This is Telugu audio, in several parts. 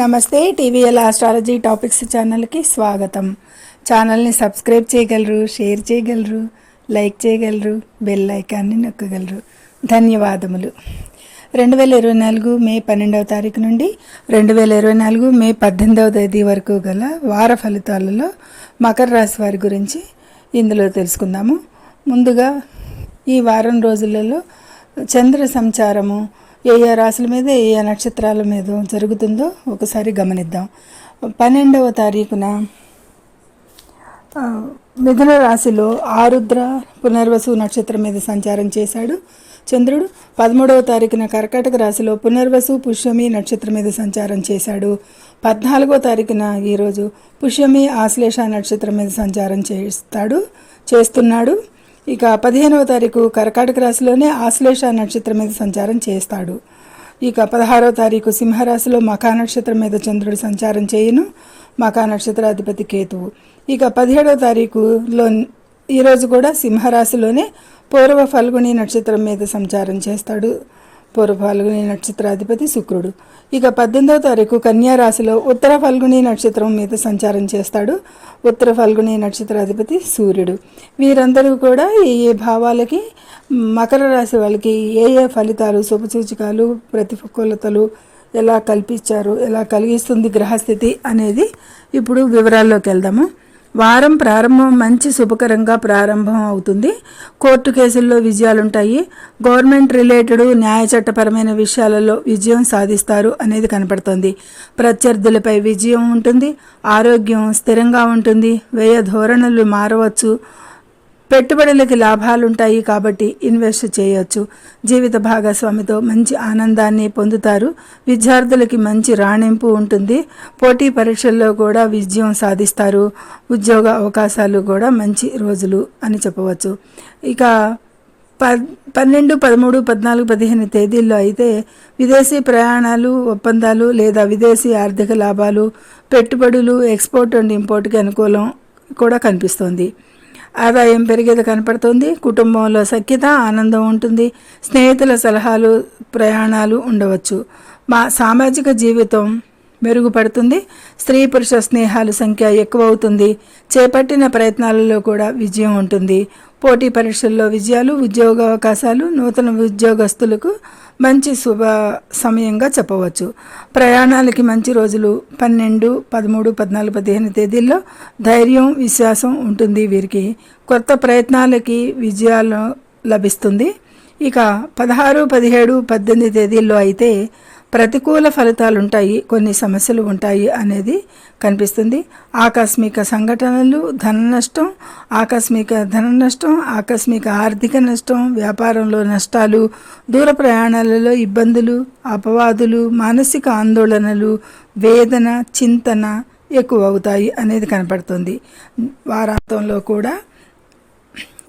నమస్తే టీవీఎల్ ఆస్ట్రాలజీ టాపిక్స్ ఛానల్కి స్వాగతం. ఛానల్ని సబ్స్క్రైబ్ చేయగలరు షేర్ చేయగలరు లైక్ చేయగలరు బెల్ ఐకాన్ని నొక్కగలరు. ధన్యవాదములు. రెండు వేల ఇరవై నాలుగు మే పన్నెండవ తారీఖు నుండి రెండు వేల ఇరవై నాలుగు మే పద్దెనిమిదవ తేదీ వరకు గల వార ఫలితాలలో మకర రాశి వారి గురించి ఇందులో తెలుసుకుందాము. ముందుగా ఈ వారం రోజులలో చంద్ర సంచారము ఏ ఏ రాశుల మీద ఏ ఏ నక్షత్రాల మీద జరుగుతుందో ఒకసారి గమనిద్దాం. పన్నెండవ తారీఖున మిథున రాశిలో ఆరుద్ర పునర్వసు నక్షత్రం మీద సంచారం చేశాడు చంద్రుడు. పదమూడవ తారీఖున కర్కాటక రాశిలో పునర్వసు పుష్యమి నక్షత్రం మీద సంచారం చేశాడు. పద్నాలుగో తారీఖున ఈరోజు పుష్యమి ఆశ్లేష నక్షత్రం మీద సంచారం చేస్తాడు చేస్తున్నాడు. ఇక పదిహేనవ తారీఖు కర్కాటక రాశిలోనే ఆశ్లేష నక్షత్రం మీద సంచారం చేస్తాడు. ఇక పదహారవ తారీఖు సింహరాశిలో మఖా నక్షత్రం మీద చంద్రుడు సంచారం చేయును. మఖా నక్షత్రాధిపతి కేతువు. ఇక పదిహేడవ తారీఖులో ఈరోజు కూడా సింహరాశిలోనే పూర్వ ఫల్గుని నక్షత్రం మీద సంచారం చేస్తాడు. పూర్వ ఫల్గుని నక్షత్రాధిపతి శుక్రుడు. ఇక పద్దెనిమిదవ తారీఖు కన్యారాశిలో ఉత్తర ఫల్గుని నక్షత్రం మీద సంచారం చేస్తాడు. ఉత్తర ఫల్గుని నక్షత్రాధిపతి సూర్యుడు. వీరందరూ కూడా ఏ ఏ భావాలకి మకర రాశి వాళ్ళకి ఏ ఏ ఫలితాలు శుభసూచకాలు ప్రతికూలతలు ఎలా కల్పించారు ఎలా కలిగిస్తుంది గ్రహస్థితి అనేది ఇప్పుడు వివరాల్లోకి వెళ్దాము. వారం ప్రారంభం మంచి శుభకరంగా ప్రారంభం అవుతుంది. కోర్టు కేసుల్లో విజయాలుంటాయి. గవర్నమెంట్ రిలేటెడ్ న్యాయ చట్టపరమైన విషయాలలో విజయం సాధిస్తారు అనేది కనపడుతోంది. ప్రత్యర్థులపై విజయం ఉంటుంది. ఆరోగ్యం స్థిరంగా ఉంటుంది. వ్యయ ధోరణులు మారవచ్చు. పెట్టుబడులకి లాభాలుంటాయి కాబట్టి ఇన్వెస్ట్ చేయొచ్చు. జీవిత భాగస్వామితో మంచి ఆనందాన్ని పొందుతారు. విద్యార్థులకి మంచి రాణింపు ఉంటుంది. పోటీ పరీక్షల్లో కూడా విజయం సాధిస్తారు. ఉద్యోగ అవకాశాలు కూడా మంచి రోజులు అని చెప్పవచ్చు. ఇక ప పన్నెండు పదమూడు పద్నాలుగు పదిహేను తేదీల్లో అయితే విదేశీ ప్రయాణాలు ఒప్పందాలు లేదా విదేశీ ఆర్థిక లాభాలు పెట్టుబడులు ఎక్స్పోర్ట్ అండ్ ఇంపోర్ట్కి అనుకూలం కూడా కనిపిస్తోంది. ఆదాయం పెరిగేది కనపడుతుంది. కుటుంబంలో సఖ్యత ఆనందం ఉంటుంది. స్నేహితుల సలహాలు ప్రయాణాలు ఉండవచ్చు. మా సామాజిక జీవితం మెరుగుపడుతుంది. స్త్రీ పురుష స్నేహాల సంఖ్య ఎక్కువ అవుతుంది చేపట్టిన ప్రయత్నాలలో కూడా విజయం ఉంటుంది. పోటీ పరీక్షల్లో విజయాలు ఉద్యోగ అవకాశాలు నూతన ఉద్యోగస్తులకు మంచి శుభ సమయంగా చెప్పవచ్చు. ప్రయాణాలకి మంచి రోజులు పన్నెండు పదమూడు పద్నాలుగు పదిహేను తేదీల్లో ధైర్యం విశ్వాసం ఉంటుంది వీరికి. కొత్త ప్రయత్నాలకి విజయాలు లభిస్తుంది. ఇక పదహారు పదిహేడు పద్దెనిమిది తేదీల్లో అయితే ప్రతికూల ఫలితాలు ఉంటాయి కొన్ని సమస్యలు ఉంటాయి అనేది కనిపిస్తుంది. ఆకస్మిక సంఘటనలు ధన నష్టం ఆకస్మిక ధన నష్టం ఆకస్మిక ఆర్థిక నష్టం వ్యాపారంలో నష్టాలు దూర ప్రయాణాలలో ఇబ్బందులు అపవాదులు మానసిక ఆందోళనలు వేదన చింతన ఎక్కువ అవుతాయి అనేది కనపడుతుంది. వారాంతంలో కూడా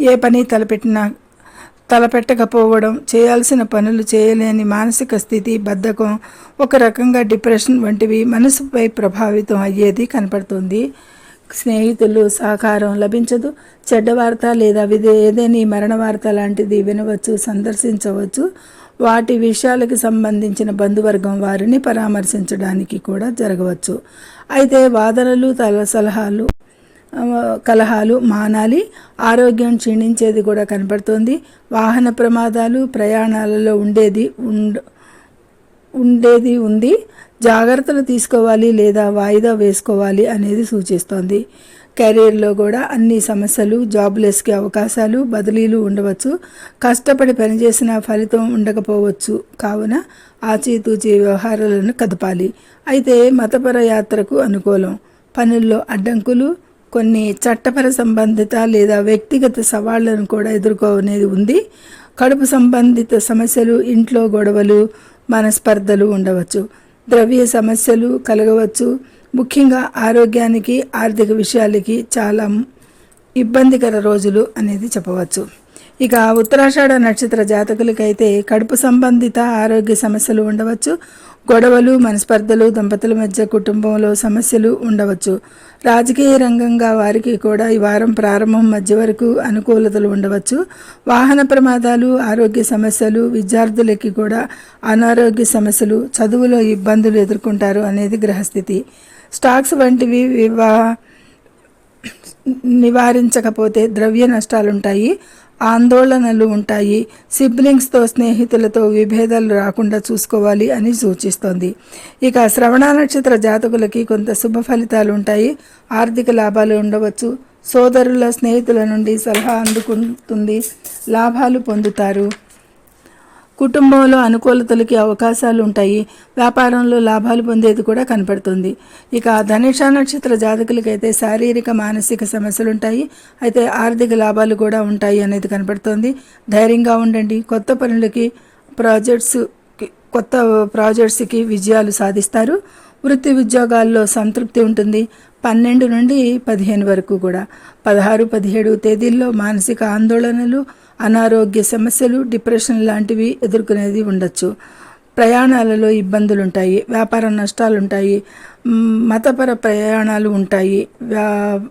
ఏ పని తలపెట్టినా తలపెట్టకపోవడం చేయాల్సిన పనులు చేయలేని మానసిక స్థితి బద్ధకం ఒక రకంగా డిప్రెషన్ వంటివి మనసుపై ప్రభావితం అయ్యేది కనపడుతుంది. స్నేహితులు సహకారం లభించదు చెడ్డ వార్త లేదా విదే ఏదేని మరణ వార్త లాంటిది వినవచ్చు సందర్శించవచ్చు. వాటి విషయాలకు సంబంధించిన బంధువర్గం వారిని పరామర్శించడానికి కూడా జరగవచ్చు. అయితే వాదనలు తల సలహాలు కలహాలు మానాలి. ఆరోగ్యం క్షీణించేది కూడా కనపడుతోంది. వాహన ప్రమాదాలు ప్రయాణాలలో ఉండేది ఉండ ఉండేది ఉంది. జాగ్రత్తలు తీసుకోవాలి లేదా వాయిదా వేసుకోవాలి అనేది సూచిస్తోంది. కెరీర్లో కూడా అన్ని సమస్యలు జాబ్లెస్కి అవకాశాలు బదిలీలు ఉండవచ్చు. కష్టపడి పనిచేసిన ఫలితం ఉండకపోవచ్చు. కావున ఆచితూచి వ్యవహారాలను కదపాలి. అయితే మతపర యాత్రకు అనుకూలం. పనుల్లో అడ్డంకులు కొన్ని చట్టపర సంబంధిత లేదా వ్యక్తిగత సవాళ్ళను కూడా ఎదుర్కొనేది ఉంది. కడుపు సంబంధిత సమస్యలు ఇంట్లో గొడవలు మనస్పర్ధలు ఉండవచ్చు. ద్రవ్య సమస్యలు కలగవచ్చు. ముఖ్యంగా ఆరోగ్యానికి ఆర్థిక విషయాలకి చాలా ఇబ్బందికర రోజులు అనేది చెప్పవచ్చు. ఇక ఉత్తరాషాఢ నక్షత్ర జాతకులకైతే కడుపు సంబంధిత ఆరోగ్య సమస్యలు ఉండవచ్చు. గొడవలు మనస్పర్ధలు దంపతుల మధ్య కుటుంబంలో సమస్యలు ఉండవచ్చు. రాజకీయ రంగంగా వారికి కూడా ఈ వారం ప్రారంభం మధ్య వరకు అనుకూలతలు ఉండవచ్చు. వాహన ప్రమాదాలు ఆరోగ్య సమస్యలు విద్యార్థులకి కూడా అనారోగ్య సమస్యలు చదువులో ఇబ్బందులు ఎదుర్కొంటారు అనేది గ్రహస్థితి. స్టాక్స్ వంటివి వివా నివారించకపోతే ద్రవ్య నష్టాలుంటాయి. ఆందోళనలు ఉంటాయి. సిబ్లింగ్స్తో స్నేహితులతో విభేదాలు రాకుండా చూసుకోవాలి అని సూచిస్తోంది. ఇక శ్రవణ నక్షత్ర జాతకులకి కొంత శుభ ఫలితాలు ఉంటాయి. ఆర్థిక లాభాలు ఉండవచ్చు. సోదరుల స్నేహితుల నుండి సలహా అందుకుంటుంది. లాభాలు పొందుతారు. కుటుంబంలో అనుకూలతలకి అవకాశాలు ఉంటాయి వ్యాపారంలో లాభాలు పొందేది కూడా కనపడుతుంది. ఇక ధనుష నక్షత్ర జాతకులకైతే శారీరక మానసిక సమస్యలు ఉంటాయి అయితే ఆర్థిక లాభాలు కూడా ఉంటాయి అనేది కనపడుతుంది. ధైర్యంగా ఉండండి. కొత్త పనులకి ప్రాజెక్ట్స్ కొత్త ప్రాజెక్ట్స్కి విజయాలు సాధిస్తారు. వృత్తి ఉద్యోగాల్లో సంతృప్తి ఉంటుంది. పన్నెండు నుండి పదిహేను వరకు కూడా. పదహారు పదిహేడు తేదీల్లో మానసిక ఆందోళనలు అనారోగ్య సమస్యలు డిప్రెషన్ లాంటివి ఎదుర్కొనేది ఉండొచ్చు. ప్రయాణాలలో ఇబ్బందులు ఉంటాయి వ్యాపార నష్టాలు ఉంటాయి మతపర ప్రయాణాలు ఉంటాయి. వ్యా-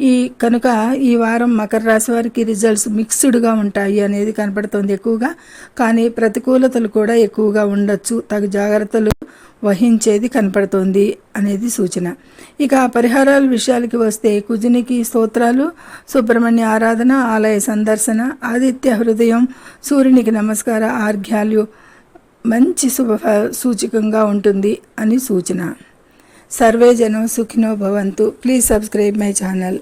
ఈ కనుక ఈ వారం మకర రాశి వారికి రిజల్ట్స్ మిక్స్డ్గా ఉంటాయి అనేది కనపడుతుంది ఎక్కువగా. కానీ ప్రతికూలతలు కూడా ఎక్కువగా ఉండొచ్చు. తగు జాగ్రత్తలు వహించేది కనపడుతోంది అనేది సూచన. ఇక పరిహారాల విషయాలకి వస్తే కుజునికి స్తోత్రాలు సుబ్రహ్మణ్య ఆరాధన ఆలయ సందర్శన ఆదిత్య హృదయం సూర్యునికి నమస్కార ఆర్ఘ్యాలు మంచి శుభ సూచకంగా ఉంటుంది అని సూచన. సర్వే జనం సుఖినో భవంతు. Please subscribe my channel.